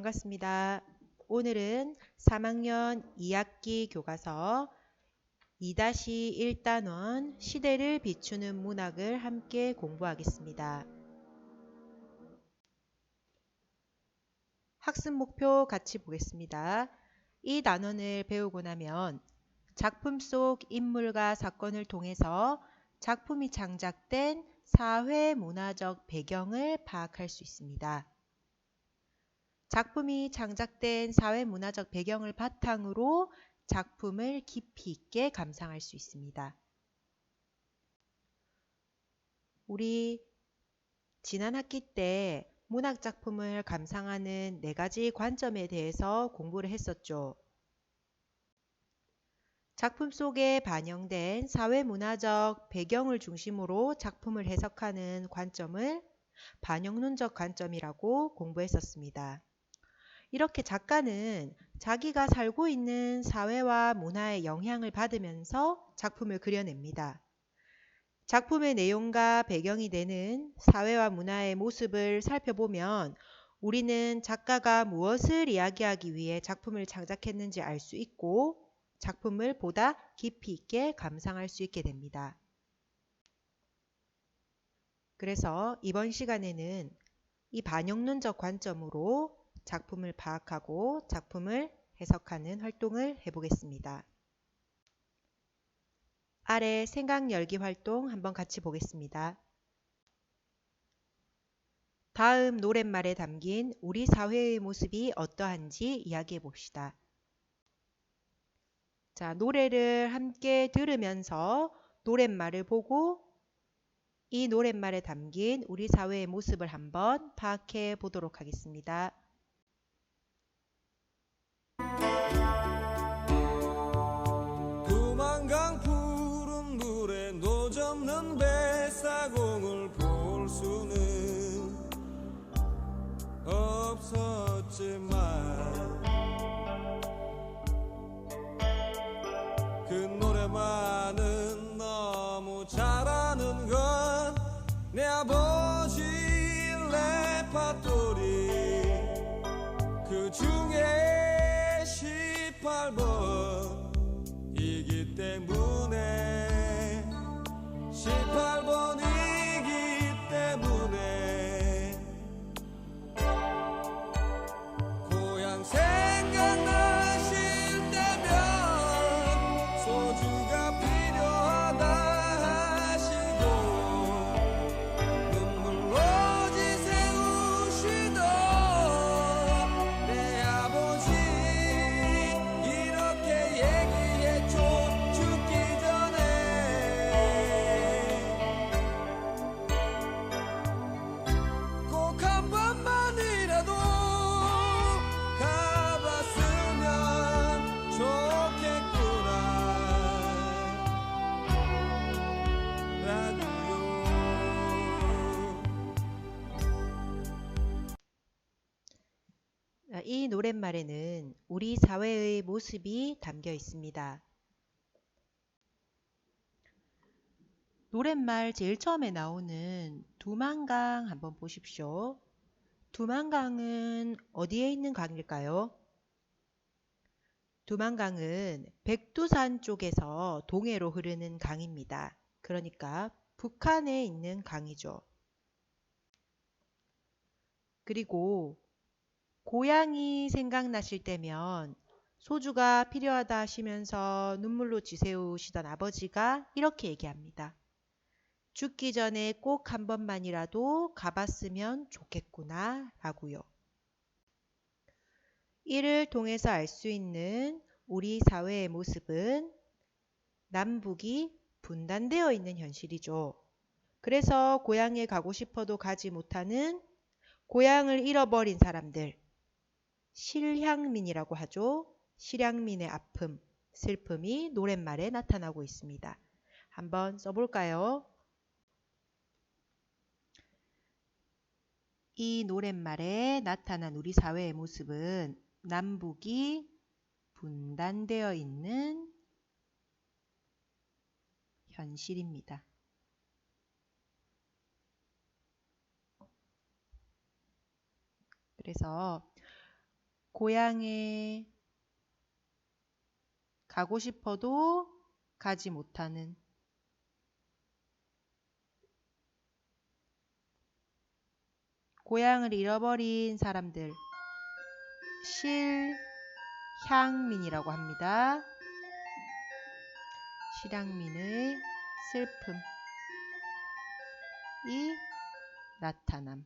반갑습니다. 오늘은 3학년 2학기 교과서 2-1단원 시대를 비추는 문학을 함께 공부하겠습니다. 학습 목표 같이 보겠습니다. 이 단원을 배우고 나면 작품 속 인물과 사건을 통해서 작품이 창작된 사회 문화적 배경을 파악할 수 있습니다. 작품이 창작된 사회 문화적 배경을 바탕으로 작품을 깊이 있게 감상할 수 있습니다. 우리 지난 학기 때 문학 작품을 감상하는 네 가지 관점에 대해서 공부를 했었죠. 작품 속에 반영된 사회 문화적 배경을 중심으로 작품을 해석하는 관점을 반영론적 관점이라고 공부했었습니다. 이렇게 작가는 자기가 살고 있는 사회와 문화의 영향을 받으면서 작품을 그려냅니다. 작품의 내용과 배경이 되는 사회와 문화의 모습을 살펴보면 우리는 작가가 무엇을 이야기하기 위해 작품을 창작했는지 알 수 있고 작품을 보다 깊이 있게 감상할 수 있게 됩니다. 그래서 이번 시간에는 이 반영론적 관점으로 작품을 파악하고 작품을 해석하는 활동을 해보겠습니다. 아래 생각 열기 활동 한번 같이 보겠습니다. 다음 노랫말에 담긴 우리 사회의 모습이 어떠한지 이야기해 봅시다. 자, 노래를 함께 들으면서 노랫말을 보고 이 노랫말에 담긴 우리 사회의 모습을 한번 파악해 보도록 하겠습니다. 없었지만 말에는 우리 사회의 모습이 담겨 있습니다. 노랫말 제일 처음에 나오는 두만강 한번 보십시오. 두만강은 어디에 있는 강일까요? 두만강은 백두산 쪽에서 동해로 흐르는 강입니다. 그러니까 북한에 있는 강이죠. 그리고 고향이 생각나실 때면 소주가 필요하다 하시면서 눈물로 지새우시던 아버지가 이렇게 얘기합니다. 죽기 전에 꼭 한 번만이라도 가봤으면 좋겠구나 라고요. 이를 통해서 알 수 있는 우리 사회의 모습은 남북이 분단되어 있는 현실이죠. 그래서 고향에 가고 싶어도 가지 못하는 고향을 잃어버린 사람들, 실향민이라고 하죠. 실향민의 아픔, 슬픔이 노랫말에 나타나고 있습니다. 한번 써볼까요? 이 노랫말에 나타난 우리 사회의 모습은 남북이 분단되어 있는 현실입니다. 그래서 고향에 가고 싶어도 가지 못하는 고향을 잃어버린 사람들 실향민이라고 합니다. 실향민의 슬픔이 나타남.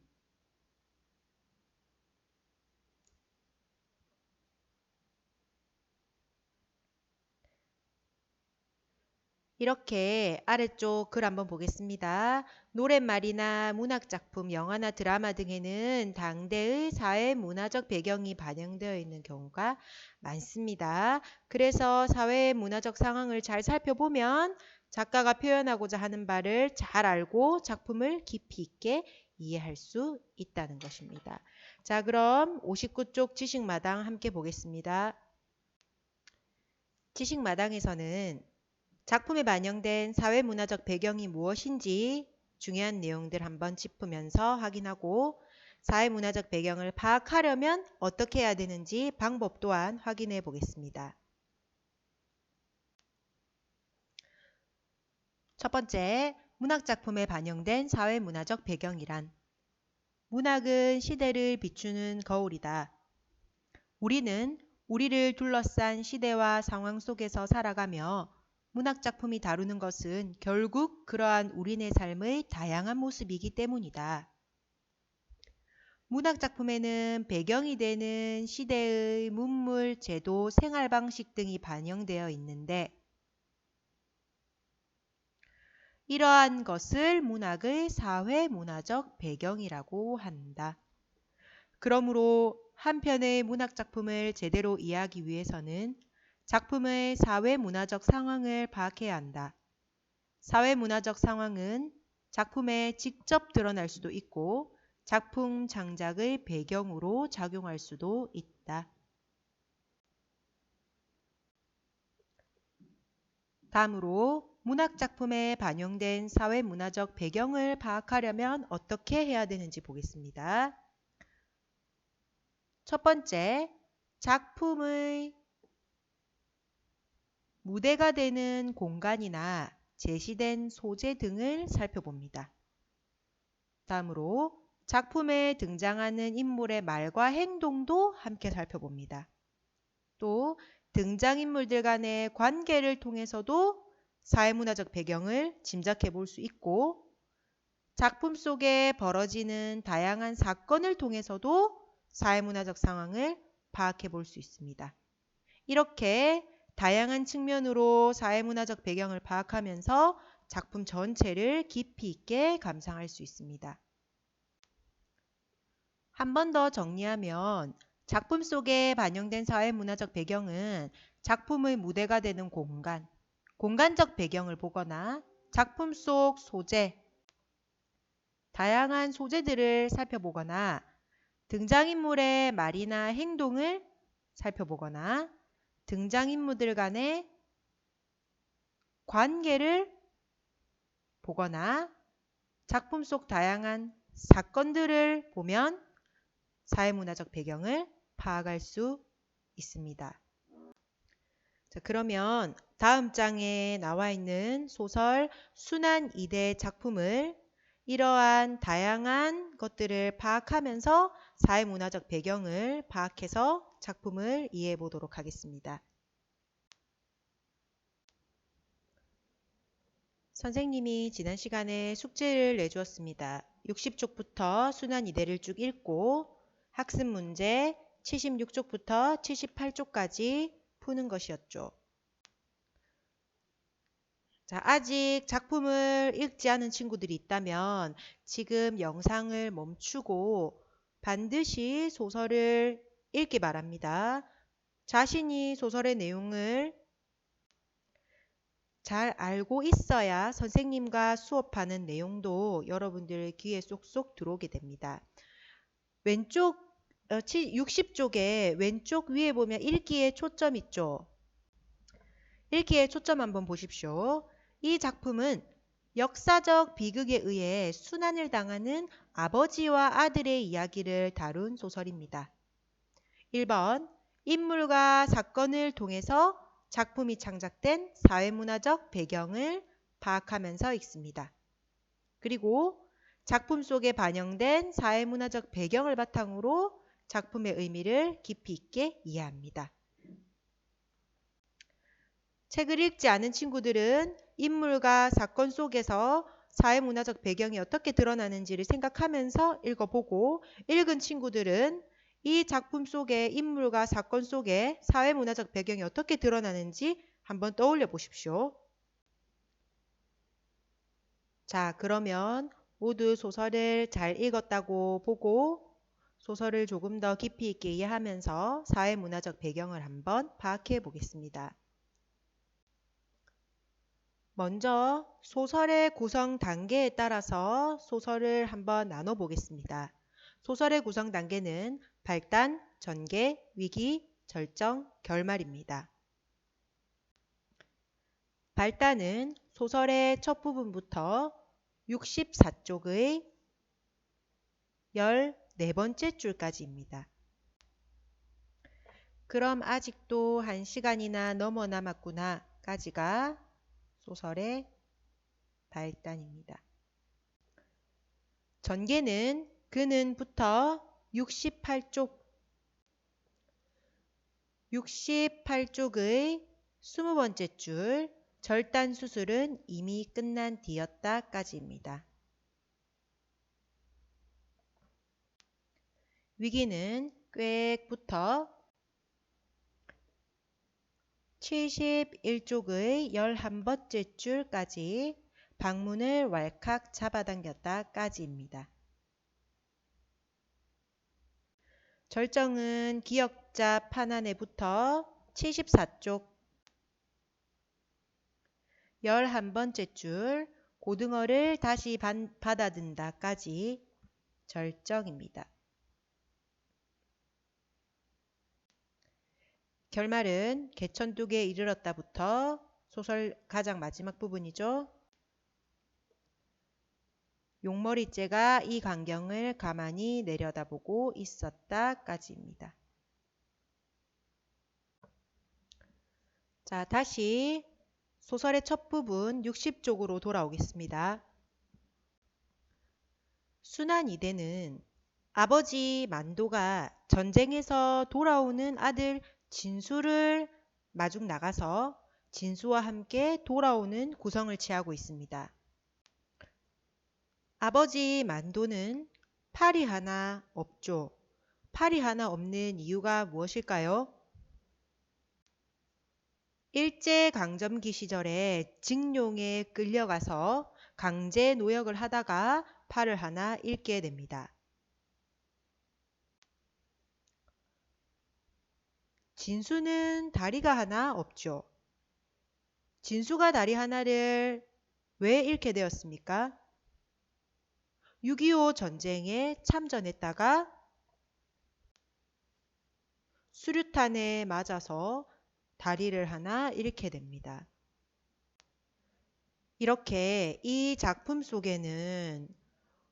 이렇게 아래쪽 글 한번 보겠습니다. 노랫말이나 문학작품, 영화나 드라마 등에는 당대의 사회 문화적 배경이 반영되어 있는 경우가 많습니다. 그래서 사회 문화적 상황을 잘 살펴보면 작가가 표현하고자 하는 바를 잘 알고 작품을 깊이 있게 이해할 수 있다는 것입니다. 자, 그럼 59쪽 지식마당 함께 보겠습니다. 지식마당에서는 작품에 반영된 사회문화적 배경이 무엇인지 중요한 내용들 한번 짚으면서 확인하고 사회문화적 배경을 파악하려면 어떻게 해야 되는지 방법 또한 확인해 보겠습니다. 첫 번째, 문학작품에 반영된 사회문화적 배경이란 문학은 시대를 비추는 거울이다. 우리는 우리를 둘러싼 시대와 상황 속에서 살아가며 문학 작품이 다루는 것은 결국 그러한 우리네 삶의 다양한 모습이기 때문이다. 문학 작품에는 배경이 되는 시대의 문물, 제도, 생활 방식 등이 반영되어 있는데 이러한 것을 문학의 사회 문화적 배경이라고 한다. 그러므로 한 편의 문학 작품을 제대로 이해하기 위해서는 작품의 사회 문화적 상황을 파악해야 한다. 사회 문화적 상황은 작품에 직접 드러날 수도 있고 작품 장작의 배경으로 작용할 수도 있다. 다음으로 문학 작품에 반영된 사회 문화적 배경을 파악하려면 어떻게 해야 되는지 보겠습니다. 첫 번째, 작품의 무대가 되는 공간이나 제시된 소재 등을 살펴봅니다. 다음으로 작품에 등장하는 인물의 말과 행동도 함께 살펴봅니다. 또 등장인물들 간의 관계를 통해서도 사회문화적 배경을 짐작해 볼 수 있고 작품 속에 벌어지는 다양한 사건을 통해서도 사회문화적 상황을 파악해 볼 수 있습니다. 이렇게 다양한 측면으로 사회문화적 배경을 파악하면서 작품 전체를 깊이 있게 감상할 수 있습니다. 한 번 더 정리하면 작품 속에 반영된 사회문화적 배경은 작품의 무대가 되는 공간, 공간적 배경을 보거나 작품 속 소재, 다양한 소재들을 살펴보거나 등장인물의 말이나 행동을 살펴보거나 등장인물들 간의 관계를 보거나 작품 속 다양한 사건들을 보면 사회문화적 배경을 파악할 수 있습니다. 자, 그러면 다음 장에 나와 있는 소설 순환 이대 작품을 이러한 다양한 것들을 파악하면서 사회문화적 배경을 파악해서 작품을 이해해 보도록 하겠습니다. 선생님이 지난 시간에 숙제를 내주었습니다. 60쪽부터 순환 이대를 쭉 읽고 학습 문제 76쪽부터 78쪽까지 푸는 것이었죠. 자, 아직 작품을 읽지 않은 친구들이 있다면 지금 영상을 멈추고 반드시 소설을 읽기 바랍니다. 자신이 소설의 내용을 잘 알고 있어야 선생님과 수업하는 내용도 여러분들 귀에 쏙쏙 들어오게 됩니다. 왼쪽 60쪽에 어, 왼쪽 위에 보면 읽기에 초점 있죠. 읽기에 초점 한번 보십시오. 이 작품은 역사적 비극에 의해 순환을 당하는 아버지와 아들의 이야기를 다룬 소설입니다. 1번 인물과 사건을 통해서 작품이 창작된 사회문화적 배경을 파악하면서 읽습니다. 그리고 작품 속에 반영된 사회문화적 배경을 바탕으로 작품의 의미를 깊이 있게 이해합니다. 책을 읽지 않은 친구들은 인물과 사건 속에서 사회문화적 배경이 어떻게 드러나는지를 생각하면서 읽어보고 읽은 친구들은 이 작품 속의 인물과 사건 속에 사회문화적 배경이 어떻게 드러나는지 한번 떠올려 보십시오. 자, 그러면 모두 소설을 잘 읽었다고 보고 소설을 조금 더 깊이 있게 이해하면서 사회문화적 배경을 한번 파악해 보겠습니다. 먼저 소설의 구성 단계에 따라서 소설을 한번 나눠 보겠습니다. 소설의 구성 단계는 발단, 전개, 위기, 절정, 결말입니다. 발단은 소설의 첫 부분부터 64쪽의 14번째 줄까지입니다. 그럼 아직도 한 시간이나 넘어 남았구나 까지가 소설의 발단입니다. 전개는 그는부터 68쪽 68쪽의 20번째 줄 절단 수술은 이미 끝난 뒤였다까지입니다. 위기는 꽥부터 71쪽의 11번째 줄까지 방문을 왈칵 잡아당겼다까지입니다. 절정은 기역자 판안에부터 74쪽 11번째 줄 고등어를 다시 반, 받아든다까지 절정입니다. 결말은 개천둑에 이르렀다부터 소설 가장 마지막 부분이죠. 용머리째가 이 광경을 가만히 내려다보고 있었다까지입니다. 자, 다시 소설의 첫 부분 60쪽으로 돌아오겠습니다. 순한 이대는 아버지 만도가 전쟁에서 돌아오는 아들 진수를 마중 나가서 진수와 함께 돌아오는 구성을 취하고 있습니다. 아버지 만도는 팔이 하나 없죠. 팔이 하나 없는 이유가 무엇일까요? 일제강점기 시절에 직룡에 끌려가서 강제 노역을 하다가 팔을 하나 잃게 됩니다. 진수는 다리가 하나 없죠. 진수가 다리 하나를 왜 잃게 되었습니까? 6.25 전쟁에 참전했다가 수류탄에 맞아서 다리를 하나 잃게 됩니다. 이렇게 이 작품 속에는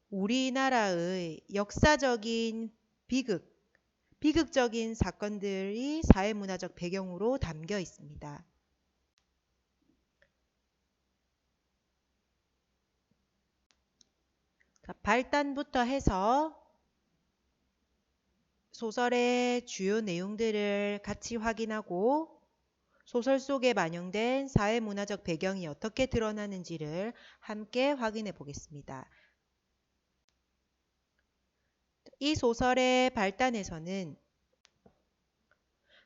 우리나라의 역사적인 비극, 비극적인 사건들이 사회문화적 배경으로 담겨 있습니다. 발단부터 해서 소설의 주요 내용들을 같이 확인하고 소설 속에 반영된 사회 문화적 배경이 어떻게 드러나는지를 함께 확인해 보겠습니다. 이 소설의 발단에서는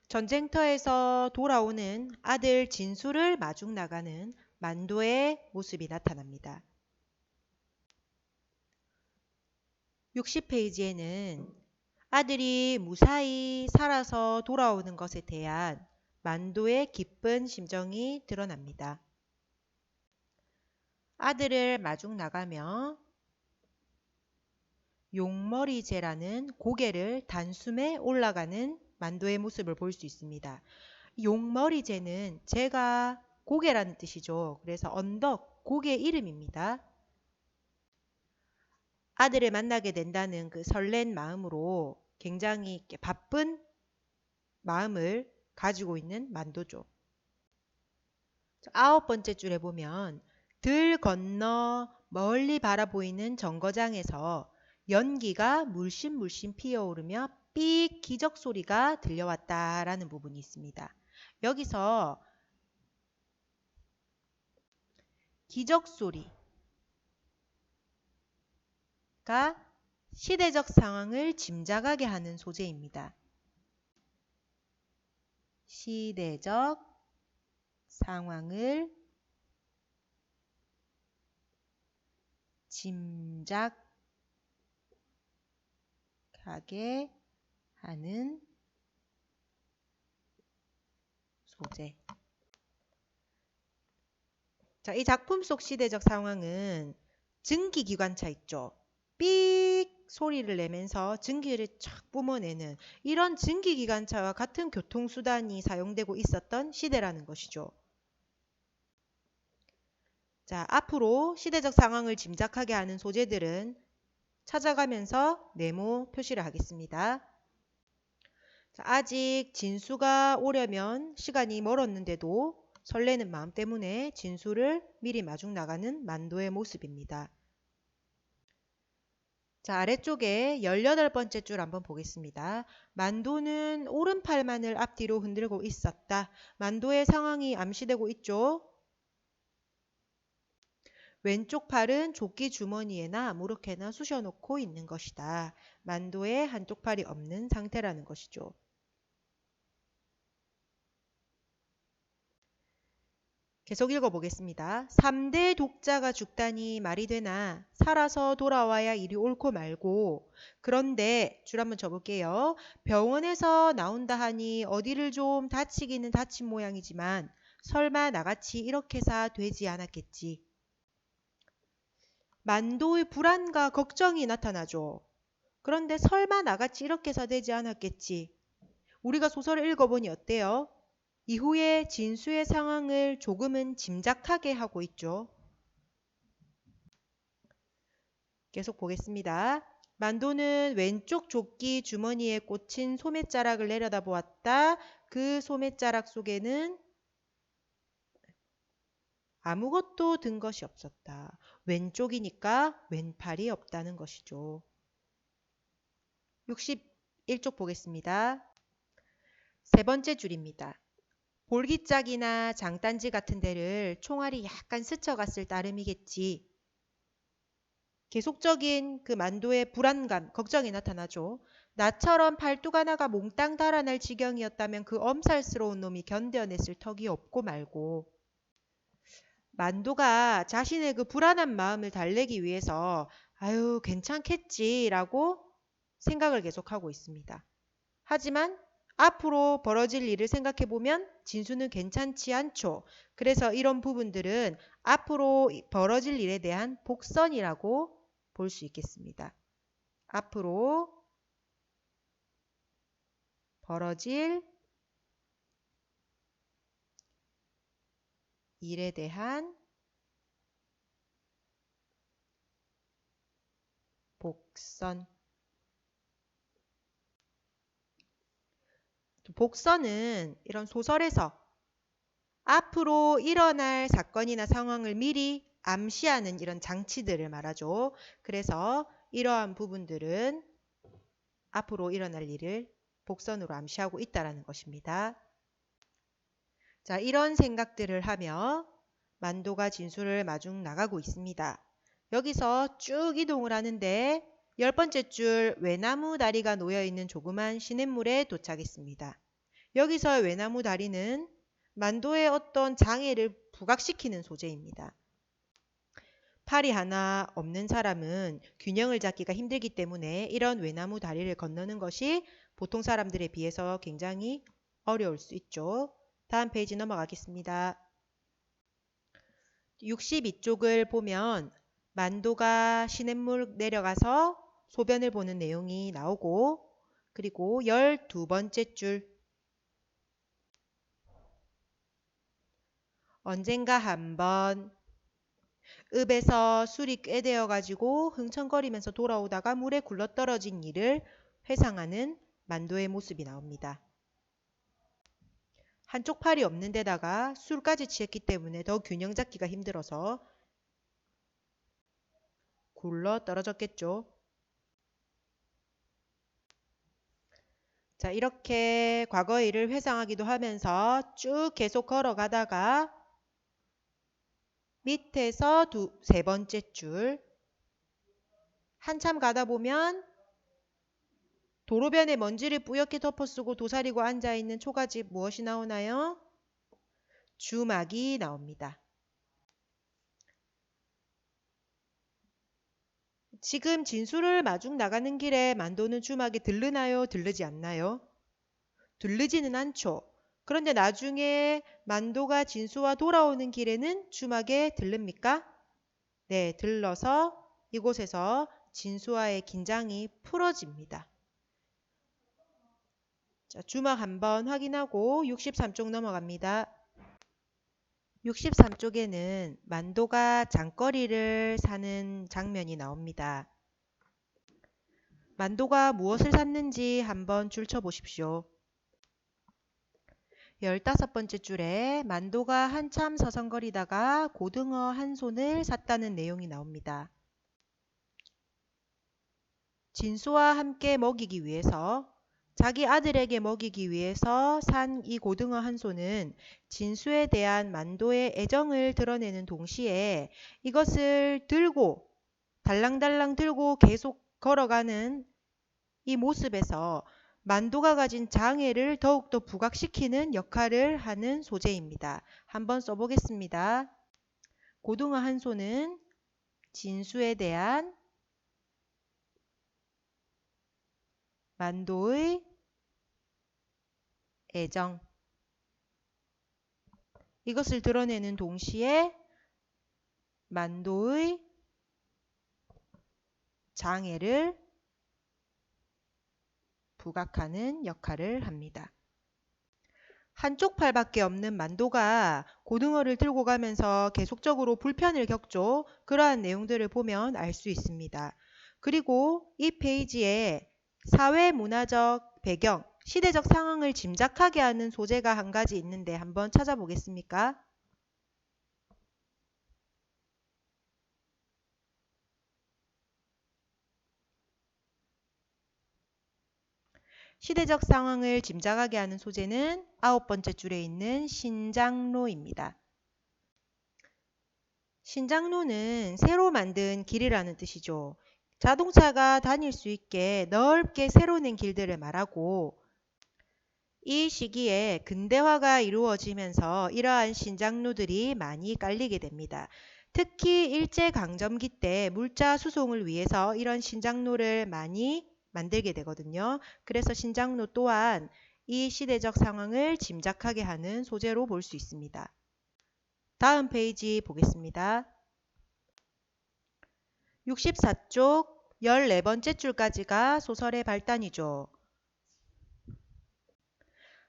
전쟁터에서 돌아오는 아들 진수를 마중 나가는 만도의 모습이 나타납니다. 60페이지에는 아들이 무사히 살아서 돌아오는 것에 대한 만도의 기쁜 심정이 드러납니다. 아들을 마중 나가며 용머리제라는 고개를 단숨에 올라가는 만도의 모습을 볼 수 있습니다. 용머리제는 제가 고개라는 뜻이죠. 그래서 언덕, 고개 이름입니다. 아들을 만나게 된다는 그 설렌 마음으로 굉장히 바쁜 마음을 가지고 있는 만도죠. 자, 아홉 번째 줄에 보면 들 건너 멀리 바라보이는 정거장에서 연기가 물씬물씬 피어오르며 삑 기적 소리가 들려왔다라는 부분이 있습니다. 여기서 기적 소리 가 시대적 상황을 짐작하게 하는 소재입니다. 시대적 상황을 짐작하게 하는 소재. 자, 이 작품 속 시대적 상황은 증기기관차 있죠. 삑 소리를 내면서 증기를 쫙 뿜어내는 이런 증기기관차와 같은 교통수단이 사용되고 있었던 시대라는 것이죠. 자, 앞으로 시대적 상황을 짐작하게 하는 소재들은 찾아가면서 네모 표시를 하겠습니다. 자, 아직 진수가 오려면 시간이 멀었는데도 설레는 마음 때문에 진수를 미리 마중 나가는 만도의 모습입니다. 자, 아래쪽에 18번째 줄 한번 보겠습니다. 만도는 오른팔만을 앞뒤로 흔들고 있었다. 만도의 상황이 암시되고 있죠. 왼쪽 팔은 조끼 주머니에나 무릎에나 쑤셔놓고 있는 것이다. 만도의 한쪽 팔이 없는 상태라는 것이죠. 계속 읽어보겠습니다. 3대 독자가 죽다니 말이 되나 살아서 돌아와야 일이 옳고 말고 그런데 줄 한번 접을게요. 병원에서 나온다 하니 어디를 좀 다치기는 다친 모양이지만 설마 나같이 이렇게 사 되지 않았겠지. 만도의 불안과 걱정이 나타나죠. 그런데 설마 나같이 이렇게 사 되지 않았겠지. 우리가 소설을 읽어보니 어때요? 이후에 진수의 상황을 조금은 짐작하게 하고 있죠. 계속 보겠습니다. 만도는 왼쪽 조끼 주머니에 꽂힌 소매자락을 내려다 보았다. 그 소매자락 속에는 아무것도 든 것이 없었다. 왼쪽이니까 왼팔이 없다는 것이죠. 61쪽 보겠습니다. 세 번째 줄입니다. 볼기짝이나 장단지 같은 데를 총알이 약간 스쳐갔을 따름이겠지. 계속적인 그 만도의 불안감, 걱정이 나타나죠. 나처럼 팔뚝 하나가 몽땅 달아날 지경이었다면 그 엄살스러운 놈이 견뎌냈을 턱이 없고 말고. 만도가 자신의 그 불안한 마음을 달래기 위해서 아유 괜찮겠지라고 생각을 계속하고 있습니다. 하지만 앞으로 벌어질 일을 생각해 보면 진수는 괜찮지 않죠. 그래서 이런 부분들은 앞으로 벌어질 일에 대한 복선이라고 볼 수 있겠습니다. 앞으로 벌어질 일에 대한 복선 복선은 이런 소설에서 앞으로 일어날 사건이나 상황을 미리 암시하는 이런 장치들을 말하죠. 그래서 이러한 부분들은 앞으로 일어날 일을 복선으로 암시하고 있다는 것입니다. 자, 이런 생각들을 하며 만도가 진수를 마중 나가고 있습니다. 여기서 쭉 이동을 하는데 열 번째 줄 외나무 다리가 놓여 있는 조그만 시냇물에 도착했습니다. 여기서 외나무 다리는 만도의 어떤 장애를 부각시키는 소재입니다. 팔이 하나 없는 사람은 균형을 잡기가 힘들기 때문에 이런 외나무 다리를 건너는 것이 보통 사람들에 비해서 굉장히 어려울 수 있죠. 다음 페이지 넘어가겠습니다. 62쪽을 보면 만도가 시냇물 내려가서 소변을 보는 내용이 나오고 그리고 12번째 줄 언젠가 한번 읍에서 술이 꽤 되어 가지고 흥청거리면서 돌아오다가 물에 굴러떨어진 일을 회상하는 만도의 모습이 나옵니다. 한쪽 팔이 없는 데다가 술까지 취했기 때문에 더 균형 잡기가 힘들어서 굴러 떨어졌겠죠. 자, 이렇게 과거의 일을 회상하기도 하면서 쭉 계속 걸어가다가 밑에서 두, 세 번째 줄 한참 가다 보면 도로변에 먼지를 뿌옇게 덮어쓰고 도사리고 앉아있는 초가집 무엇이 나오나요? 주막이 나옵니다. 지금 진수를 마중 나가는 길에 만도는 주막에 들르나요? 들르지 않나요? 들르지는 않죠. 그런데 나중에 만도가 진수와 돌아오는 길에는 주막에 들릅니까? 네, 들러서 이곳에서 진수와의 긴장이 풀어집니다. 자, 주막 한번 확인하고 63쪽 넘어갑니다. 63쪽에는 만도가 장거리를 사는 장면이 나옵니다. 만도가 무엇을 샀는지 한번 줄쳐 보십시오. 15번째 줄에 만도가 한참 서성거리다가 고등어 한 손을 샀다는 내용이 나옵니다. 진수와 함께 먹이기 위해서 자기 아들에게 먹이기 위해서 산 이 고등어 한 손은 진수에 대한 만도의 애정을 드러내는 동시에 이것을 들고 달랑달랑 들고 계속 걸어가는 이 모습에서 만도가 가진 장애를 더욱더 부각시키는 역할을 하는 소재입니다. 한번 써보겠습니다. 고등어 한 손은 진수에 대한 만도의 애정 이것을 드러내는 동시에 만도의 장애를 부각하는 역할을 합니다. 한쪽 팔밖에 없는 만도가 고등어를 들고 가면서 계속적으로 불편을 겪죠. 그러한 내용들을 보면 알 수 있습니다. 그리고 이 페이지에 사회 문화적 배경, 시대적 상황을 짐작하게 하는 소재가 한 가지 있는데 한번 찾아보겠습니까? 시대적 상황을 짐작하게 하는 소재는 아홉 번째 줄에 있는 신장로입니다. 신장로는 새로 만든 길이라는 뜻이죠. 자동차가 다닐 수 있게 넓게 새로 낸 길들을 말하고 이 시기에 근대화가 이루어지면서 이러한 신장로들이 많이 깔리게 됩니다. 특히 일제강점기 때 물자 수송을 위해서 이런 신장로를 많이 만들게 되거든요. 그래서 신장로 또한 이 시대적 상황을 짐작하게 하는 소재로 볼 수 있습니다. 다음 페이지 보겠습니다. 64쪽 14번째 줄까지가 소설의 발단이죠.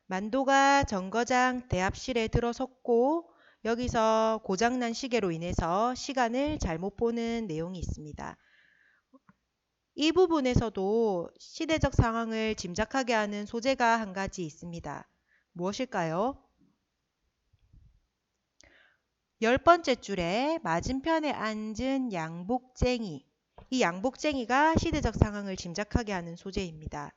만도가 정거장 대합실에 들어섰고 여기서 고장난 시계로 인해서 시간을 잘못 보는 내용이 있습니다. 이 부분에서도 시대적 상황을 짐작하게 하는 소재가 한 가지 있습니다. 무엇일까요? 열 번째 줄에 맞은편에 앉은 양복쟁이. 이 양복쟁이가 시대적 상황을 짐작하게 하는 소재입니다.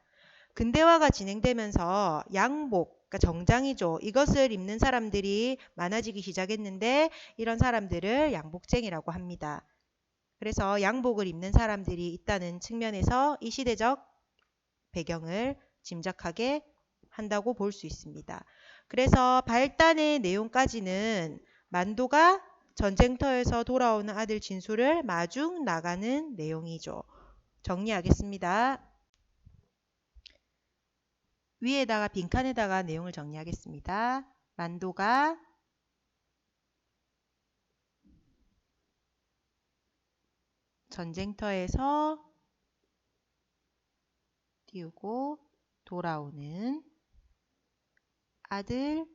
근대화가 진행되면서 양복, 그러니까 정장이죠. 이것을 입는 사람들이 많아지기 시작했는데 이런 사람들을 양복쟁이라고 합니다. 그래서 양복을 입는 사람들이 있다는 측면에서 이 시대적 배경을 짐작하게 한다고 볼 수 있습니다. 그래서 발단의 내용까지는 만도가 전쟁터에서 돌아오는 아들 진수를 마중 나가는 내용이죠. 정리하겠습니다. 위에다가 빈칸에다가 내용을 정리하겠습니다. 만도가 전쟁터에서 띄우고 돌아오는 아들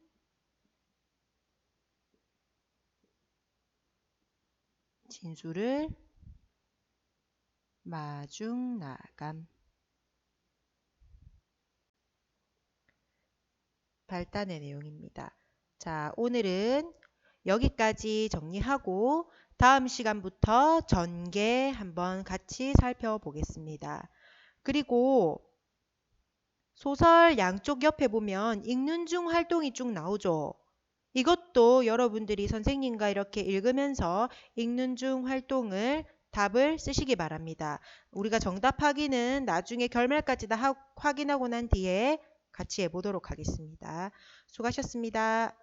진수를 마중 나감 발단의 내용입니다. 자, 오늘은 여기까지 정리하고 다음 시간부터 전개 한번 같이 살펴보겠습니다. 그리고 소설 양쪽 옆에 보면 읽는 중 활동이 쭉 나오죠. 이것도 여러분들이 선생님과 이렇게 읽으면서 읽는 중 활동을 답을 쓰시기 바랍니다. 우리가 정답 확인은 나중에 결말까지 다 하- 확인하고 난 뒤에 같이 해보도록 하겠습니다. 수고하셨습니다.